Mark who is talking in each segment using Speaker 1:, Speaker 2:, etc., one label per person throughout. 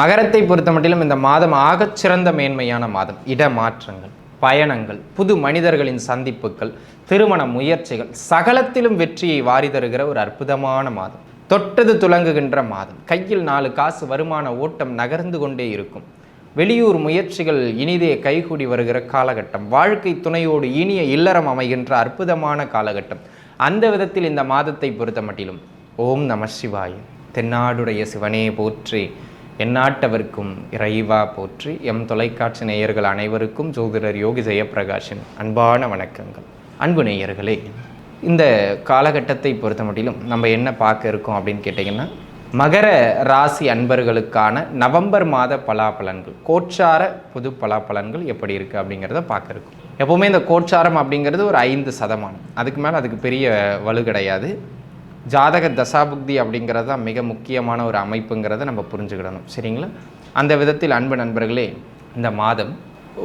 Speaker 1: மகரத்தை பொறுத்த மட்டிலும் இந்த மாதம் ஆகச்சிறந்த மேன்மையான மாதம். இடமாற்றங்கள் பயணங்கள் புது மனிதர்களின் சந்திப்புகள் திருமண முயற்சிகள் சகலத்திலும் வெற்றியை வாரி தருகிற ஒரு அற்புதமான மாதம். தொட்டது துலங்குகின்ற மாதம். கையில் நாலு காசு வருமான ஓட்டம் நகர்ந்து கொண்டே இருக்கும். வெளியூர் முயற்சிகள் இனிதே கைகூடி வருகிற காலகட்டம். வாழ்க்கை துணையோடு இனிய இல்லறம் அமைகின்ற அற்புதமான காலகட்டம். அந்த விதத்தில் இந்த மாதத்தை பொறுத்த மட்டிலும் ஓம் நம சிவாய. தென்னாடுடைய சிவனே போற்றி. எந்நாட்டவர்க்கும் இறைவா போற்றி. எம் தொலைக்காட்சி நேயர்கள் அனைவருக்கும் ஜோதிடர் யோகி ஜெயபிரகாஷின் அன்பான வணக்கங்கள். அன்பு நேயர்களே இந்த காலகட்டத்தை பொறுத்த மட்டிலும் நம்ம என்ன பார்க்க இருக்கோம் அப்படின்னு கேட்டிங்கன்னா மகர ராசி அன்பர்களுக்கான நவம்பர் மாத பலாபலன்கள் கோச்சார புது பலாபலன்கள் எப்படி இருக்குது அப்படிங்கிறத பார்க்க இருக்கும். எப்போவுமே இந்த கோச்சாரம் அப்படிங்கிறது ஒரு ஐந்து சதமானம். அதுக்கு மேலே அதுக்கு பெரிய வலு கிடையாது. ஜாதக தசாபுக்தி அப்படிங்கிறது தான் மிக முக்கியமான ஒரு அமைப்புங்கிறத நம்ம புரிஞ்சுக்கிடணும். சரிங்களா? அந்த விதத்தில் அன்பு நண்பர்களே இந்த மாதம்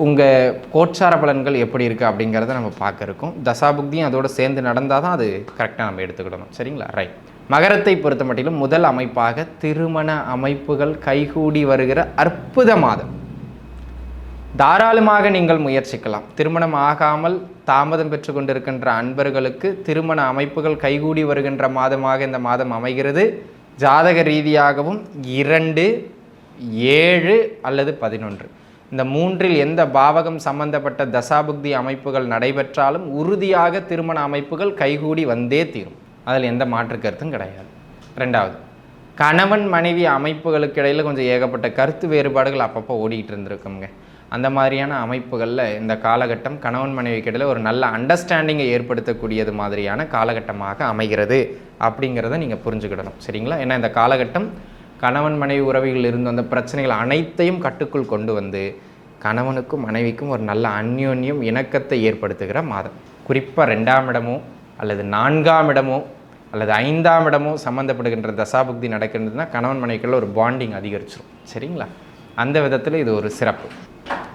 Speaker 1: உங்கள் கோச்சார பலன்கள் எப்படி இருக்குது அப்படிங்கிறத நம்ம பார்க்க இருக்கோம் தசாபுக்தியும் அதோடு சேர்ந்து நடந்தால் தான் அது கரெக்டாக நம்ம எடுத்துக்கிடணும். சரிங்களா? ரைட் மகரத்தை பொறுத்த மட்டிலும் முதல் அமைப்பாக திருமண அமைப்புகள் கைகூடி வருகிற அற்புத மாதம். தாராளமாக நீங்கள் முயற்சிக்கலாம். திருமணம் ஆகாமல் தாமதம் பெற்று கொண்டிருக்கின்ற அன்பர்களுக்கு திருமண அமைப்புகள் கைகூடி வருகின்ற மாதமாக இந்த மாதம் அமைகிறது. ஜாதக ரீதியாகவும் இரண்டு ஏழு அல்லது பதினொன்று. இந்த மூன்றில் எந்த பாவகம் சம்பந்தப்பட்ட தசாபுக்தி அமைப்புகள் நடைபெற்றாலும் உறுதியாக திருமண அமைப்புகள் கைகூடி வந்தே தீரும். அதில் எந்த மாற்று கருத்தும் கிடையாது. ரெண்டாவது கணவன் மனைவி அமைப்புகளுக்கு இடையில் கொஞ்சம் ஏகப்பட்ட கருத்து வேறுபாடுகள் அப்பப்போ ஓடிக்கிட்டு இருந்திருக்குங்க அந்த மாதிரியான அமைப்புகளில் இந்த காலகட்டம் கணவன் மனைவிக்கிடையில் ஒரு நல்ல அண்டர்ஸ்டாண்டிங்கை ஏற்படுத்தக்கூடியது மாதிரியான காலகட்டமாக அமைகிறது அப்படிங்கிறத நீங்கள் புரிஞ்சுக்கிடணும். சரிங்களா? ஏன்னா இந்த காலகட்டம் கணவன் மனைவி உறவுகள் இருந்து வந்த பிரச்சனைகள் அனைத்தையும் கட்டுக்குள் கொண்டு வந்து கணவனுக்கும் மனைவிக்கும் ஒரு நல்ல அந்யோன்யம் இணக்கத்தை ஏற்படுத்துகிற மாதம். குறிப்பாக ரெண்டாம் இடமோ அல்லது நான்காம் இடமோ அல்லது ஐந்தாம் இடமோ சம்மந்தப்படுகின்ற தசாபுக்தி நடக்கின்றதுனா கணவன் மனைவிக்குள்ள ஒரு பாண்டிங் அதிகரிச்சிடும் சரிங்களா? அந்த விதத்தில் இது ஒரு சிறப்பு.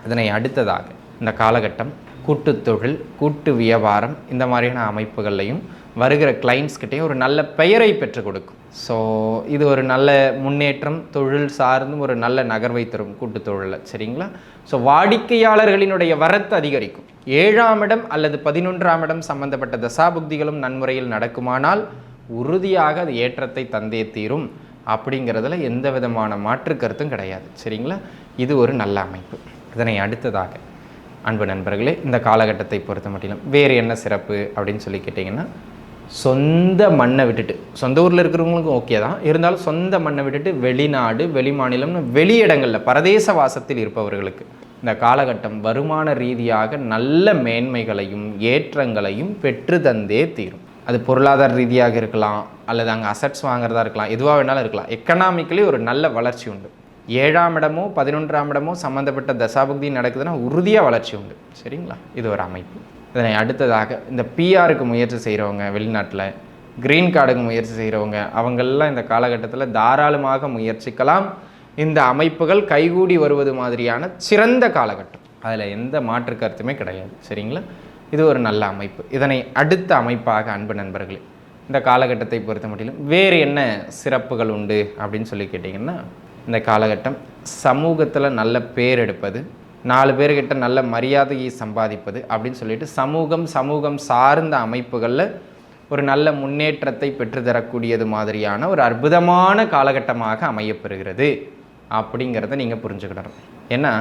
Speaker 1: இதனை அடுத்ததாக இந்த காலகட்டம் கூட்டு தொழில் கூட்டு வியாபாரம் இந்த மாதிரியான அமைப்புகள்லையும் வருகிற கிளைண்ட்ஸ்கிட்டையும் ஒரு நல்ல பெயரை பெற்றுக் கொடுக்கும். ஸோ இது ஒரு நல்ல முன்னேற்றம் தொழில் சார்ந்தும் ஒரு நல்ல நகர்வை தரும் கூட்டு தொழிலில் சரிங்களா? ஸோ வாடிக்கையாளர்களினுடைய வரத்து அதிகரிக்கும். ஏழாம் இடம் அல்லது பதினொன்றாம் இடம் சம்பந்தப்பட்ட தசாபுக்திகளும் நன்முறையில் நடக்குமானால் உறுதியாக அது ஏற்றத்தை தந்தே தீரும். அப்படிங்கிறதுல எந்த விதமான மாற்று கருத்தும் கிடையாது சரிங்களா? இது ஒரு நல்ல அமைப்பு. இதனை அடுத்ததாக அன்பு நண்பர்களே இந்த காலகட்டத்தை பொறுத்த மட்டிலும் வேறு என்ன சிறப்பு அப்படின்னு சொல்லி கேட்டிங்கன்னா சொந்த மண்ணை விட்டுட்டு சொந்த ஊரில் இருக்கிறவங்களுக்கும் ஓகே தான். இருந்தாலும் சொந்த மண்ணை விட்டுட்டு வெளிநாடு வெளிமாநிலம்னு வெளி இடங்களில் பரதேச வாசத்தில் இருப்பவர்களுக்கு இந்த காலகட்டம் வருமான ரீதியாக நல்ல மேன்மைகளையும் ஏற்றங்களையும் பெற்று தந்தே தீரும். அது பொருளாதார ரீதியாக இருக்கலாம் அல்லது அங்கே அசட்ஸ் வாங்குறதா இருக்கலாம் எதுவாக வேணாலும் இருக்கலாம். எக்கனாமிக்கலி ஒரு நல்ல வளர்ச்சி உண்டு. ஏழாம் இடமோ பதினொன்றாம் இடமோ சம்மந்தப்பட்ட தசாபக்தி நடக்குதுன்னா உறுதியாக வளர்ச்சி உண்டு. சரிங்களா? இது ஒரு அமைப்பு. இதனை அடுத்ததாக இந்த பிஆருக்கு முயற்சி செய்கிறவங்க வெளிநாட்டில் க்ரீன் கார்டுக்கு முயற்சி செய்கிறவங்க அவங்களெலாம் இந்த காலகட்டத்தில் தாராளமாக முயற்சிக்கலாம். இந்த அமைப்புகள் கைகூடி வருவது மாதிரியான சிறந்த காலகட்டம். அதில் எந்த மாற்று கருத்துமே கிடையாது. சரிங்களா? இது ஒரு நல்ல அமைப்பு. இதனை அடுத்த அமைப்பாக அன்பு நண்பர்களே இந்த காலகட்டத்தை பொறுத்த மட்டிலும் வேறு என்ன சிறப்புகள் உண்டு அப்படின்னு சொல்லி கேட்டிங்கன்னா இந்த காலகட்டம். சமூகத்தில் நல்ல பேர் எடுப்பது நாலு பேர்கிட்ட நல்ல மரியாதையை சம்பாதிப்பது அப்படின்னு சொல்லிட்டு சமூகம் சமூகம் சார்ந்த அமைப்புகளில் ஒரு நல்ல முன்னேற்றத்தை பெற்றுத்தரக்கூடியது மாதிரியான ஒரு அற்புதமான காலகட்டமாக அமையப்பெறுகிறது அப்படிங்கிறத நீங்கள் புரிஞ்சுக்கிடணும் ஏன்னா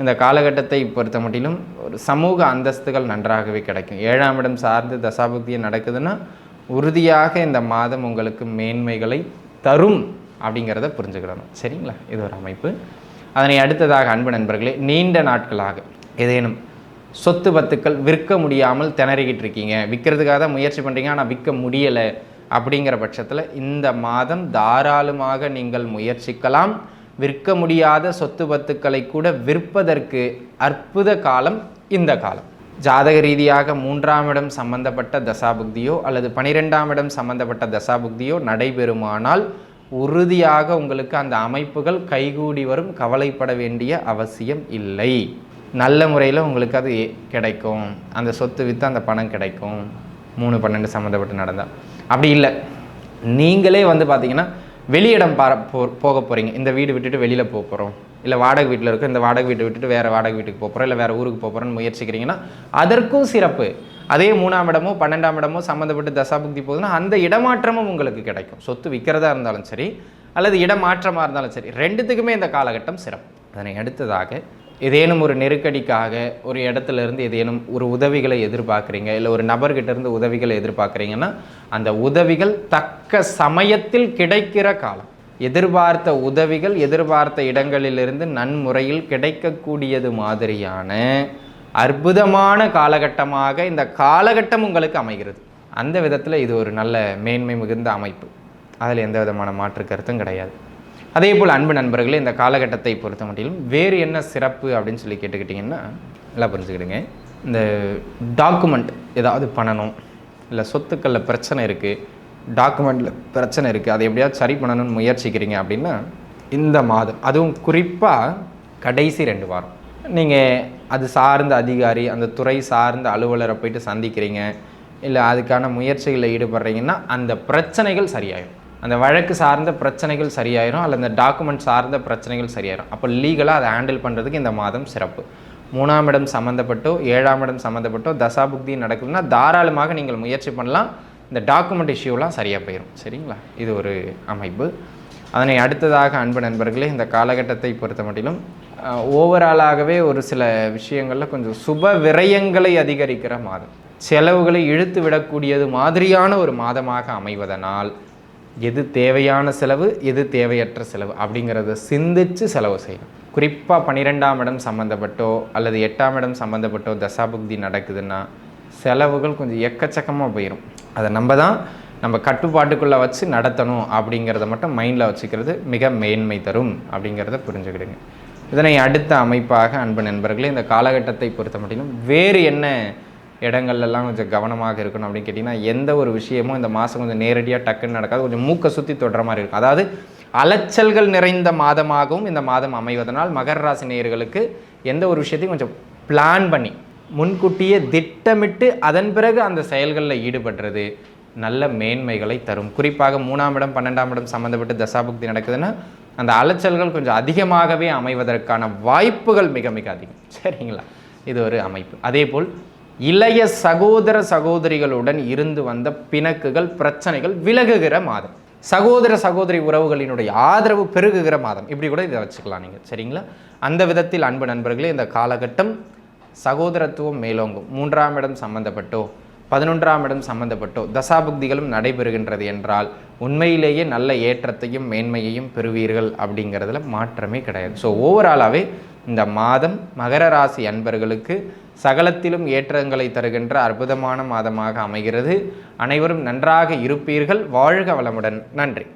Speaker 1: இந்த காலகட்டத்தை பொறுத்த மட்டிலும் ஒரு சமூக அந்தஸ்துகள் நன்றாகவே கிடைக்கும். ஏழாம் இடம் சார்ந்து தசாபக்தியம் நடக்குதுன்னா உறுதியாக இந்த மாதம் உங்களுக்கு மேன்மைகளை தரும் அப்படிங்கிறத புரிஞ்சுக்கிடணும். சரிங்களா? இது ஒரு அமைப்பு. அதனை அடுத்ததாக அன்பு நண்பர்களே நீண்ட நாட்களாக ஏதேனும் சொத்து பத்துக்கள் விற்க முடியாமல் திணறிக்கிட்டு இருக்கீங்க. விற்கிறதுக்காக தான் முயற்சி பண்ணுறீங்க ஆனால் விற்க முடியலை அப்படிங்கிற பட்சத்தில் இந்த மாதம் தாராளமாக நீங்கள் முயற்சிக்கலாம். விற்க முடியாத சொத்து பத்துக்களை கூட விற்பதற்கு அற்புத காலம் இந்த காலம். ஜாதக ரீதியாக மூன்றாம் இடம் சம்பந்தப்பட்ட தசாபுக்தியோ அல்லது பனிரெண்டாம் இடம் சம்பந்தப்பட்ட தசாபுக்தியோ நடைபெறுமானால் உறுதியாக உங்களுக்கு அந்த அமைப்புகள் கைகூடி வரும் கவலைப்பட வேண்டிய அவசியம் இல்லை. நல்ல முறையில் உங்களுக்கு அது கிடைக்கும். அந்த சொத்து விற்று அந்த பணம் கிடைக்கும். மூணு பன்னெண்டு சம்மந்தப்பட்டு நடந்தால் அப்படி இல்லை. நீங்களே வந்து பார்த்தீங்கன்னா வெளியிடம் பார போ போக போகிறீங்க இந்த வீடு விட்டுட்டு வெளியில் போக போகிறோம் இல்லை வாடகை வீட்டில் இருக்கும் இந்த வாடகை வீட்டை விட்டுட்டு வேறு வாடகை வீட்டுக்கு போக போகிறோம் இல்லை வேறு ஊருக்கு போக போகிறோன்னு முயற்சிக்கிறீங்கன்னா அதற்கும் சிறப்பு. அதே மூணாம் இடமோ பன்னெண்டாம் இடமோ சம்மந்தப்பட்டு தசாபுக்தி போகுதுன்னா அந்த இடமாற்றமும் உங்களுக்கு கிடைக்கும். சொத்து விற்கிறதா இருந்தாலும் சரி அல்லது இடமாற்றமாக இருந்தாலும் சரி ரெண்டுத்துக்குமே இந்த காலகட்டம் சிறப்பு. அதனை அடுத்ததாக ஏதேனும் ஒரு நெருக்கடிக்காக ஒரு இடத்துல இருந்து ஏதேனும் ஒரு உதவிகளை எதிர்பார்க்குறீங்க இல்லை ஒரு நபர்கிட்ட இருந்து உதவிகளை எதிர்பார்க்குறீங்கன்னா அந்த உதவிகள் தக்க சமயத்தில் கிடைக்கிற காலம். எதிர்பார்த்த உதவிகள் எதிர்பார்த்த இடங்களிலிருந்து நன்முறையில் கிடைக்கக்கூடியது மாதிரியான அற்புதமான காலகட்டமாக இந்த காலகட்டம் உங்களுக்கு அமைகிறது. அந்த விதத்தில் இது ஒரு நல்ல மேன்மை மிகுந்த அமைப்பு. அதில் எந்த விதமான மாற்று கருத்தும் கிடையாது. அதே போல் அன்பு நண்பர்களே இந்த காலகட்டத்தை பொறுத்த மட்டிலும் வேறு என்ன சிறப்பு அப்படின்னு சொல்லி கேட்டுக்கிட்டிங்கன்னா நல்லா புரிஞ்சுக்கிடுங்க. இந்த டாக்குமெண்ட் ஏதாவது பண்ணணும் இல்லை சொத்துக்களில் பிரச்சனை இருக்குது டாக்குமெண்ட்டில் பிரச்சனை இருக்குது அதை எப்படியாவது சரி பண்ணணும்னு முயற்சிக்கிறீங்க அப்படின்னா இந்த மாதம் அதுவும் குறிப்பாக கடைசி ரெண்டு வாரம். நீங்கள் அது சார்ந்த அதிகாரி அந்த துறை சார்ந்த அலுவலரை போயிட்டு சந்திக்கிறீங்க இல்லை அதுக்கான முயற்சிகளில் ஈடுபடுறீங்கன்னா அந்த பிரச்சனைகள் சரியாயிடும் அந்த வழக்கு சார்ந்த பிரச்சனைகள் சரியாயிரும் அல்லது அந்த டாக்குமெண்ட் சார்ந்த பிரச்சனைகள் சரியாயிரும். அப்போ லீகலாக அதை ஹேண்டில் பண்ணுறதுக்கு இந்த மாதம் சிறப்பு. மூணாம் இடம் சம்மந்தப்பட்டோ ஏழாம் இடம் சம்மந்தப்பட்டோ தசாபுக்தி நடக்குதுன்னா தாராளமாக நீங்கள் முயற்சி பண்ணலாம். இந்த டாக்குமெண்ட் இஷ்யூலாம் சரியாக போயிடும் சரிங்களா? இது ஒரு அமைப்பு. அதனை அடுத்ததாக அன்பு நண்பர்களே இந்த காலகட்டத்தை பொறுத்த மட்டிலும் ஓவராலாகவே ஒரு சில விஷயங்களில் கொஞ்சம் சுப விரயங்களை அதிகரிக்கிற மாதம். செலவுகளை இழுத்து விடக்கூடியது மாதிரியான ஒரு மாதமாக அமைவதனால் எது தேவையான செலவு எது தேவையற்ற செலவு அப்படிங்கிறத சிந்தித்து செலவு செய்யணும். குறிப்பாக பன்னிரெண்டாம் இடம் சம்மந்தப்பட்டோ அல்லது எட்டாம் இடம் சம்மந்தப்பட்டோ தசாபுக்தி நடக்குதுன்னா செலவுகள் கொஞ்சம் எக்கச்சக்கமாக போயிடும் அதை நம்ம தான் நம்ம கட்டுப்பாட்டுக்குள்ளே வச்சு நடத்தணும் அப்படிங்கிறத மட்டும் மைண்டில் வச்சுக்கிறது மிக மேன்மை தரும் அப்படிங்கிறத புரிஞ்சுக்கிடுங்க. இதனை அடுத்த அமைப்பாக அன்பு நண்பர்களே இந்த காலகட்டத்தை பொறுத்த மட்டும் வேறு என்ன இடங்கள்லாம் கொஞ்சம் கவனமாக இருக்கணும் அப்படின்னு கேட்டிங்கன்னா எந்த ஒரு விஷயமும் இந்த மாதம் கொஞ்சம் நேரடியாக டக்குன்னு நடக்காது. கொஞ்சம் மூக்கை சுற்றி தொடுற மாதிரி இருக்கும். அதாவது அலைச்சல்கள் நிறைந்த மாதமாகவும் இந்த மாதம் அமைவதனால் மகர ராசி நேயர்களுக்கு எந்த ஒரு விஷயத்தையும் கொஞ்சம் பிளான் பண்ணி முன்கூட்டியே திட்டமிட்டு அதன் பிறகு அந்த செயல்களில் ஈடுபடுறது நல்ல மேன்மைகளை தரும். குறிப்பாக மூணாம் இடம் பன்னெண்டாம் இடம் சம்மந்தப்பட்டு தசாபுக்தி நடக்குதுன்னா அந்த அலைச்சல்கள் கொஞ்சம் அதிகமாகவே அமைவதற்கான வாய்ப்புகள் மிக மிக அதிகம். சரிங்களா? இது ஒரு அமைப்பு. அதே போல் இளைய சகோதர சகோதரிகளுடன் இருந்து வந்த பிணக்குகள் பிரச்சனைகள் விலகுகிற மாதம். சகோதர சகோதரி உறவுகளினுடைய ஆதரவு பெருகுகிற மாதம். இப்படி கூட இதை வச்சுக்கலாம் நீங்கள் சரிங்களா? அந்த விதத்தில் அன்பு நண்பர்களே இந்த காலகட்டம் சகோதரத்துவம் மேலோங்கும். மூன்றாம் இடம் சம்பந்தப்பட்டோ பதினொன்றாம் இடம் சம்பந்தப்பட்டோ தசாபுக்திகளும் நடைபெறுகின்றது என்றால் உண்மையிலேயே நல்ல ஏற்றத்தையும் மேன்மையையும் பெறுவீர்கள் அப்படிங்கிறதுல மாற்றமே கிடையாது. ஸோ ஓவராலாகவே இந்த மாதம் மகர ராசி அன்பர்களுக்கு சகலத்திலும் ஏற்றங்களை தருகின்ற அற்புதமான மாதமாக அமைகிறது. அனைவரும் நன்றாக இருப்பீர்கள். வாழ்க வளமுடன். நன்றி.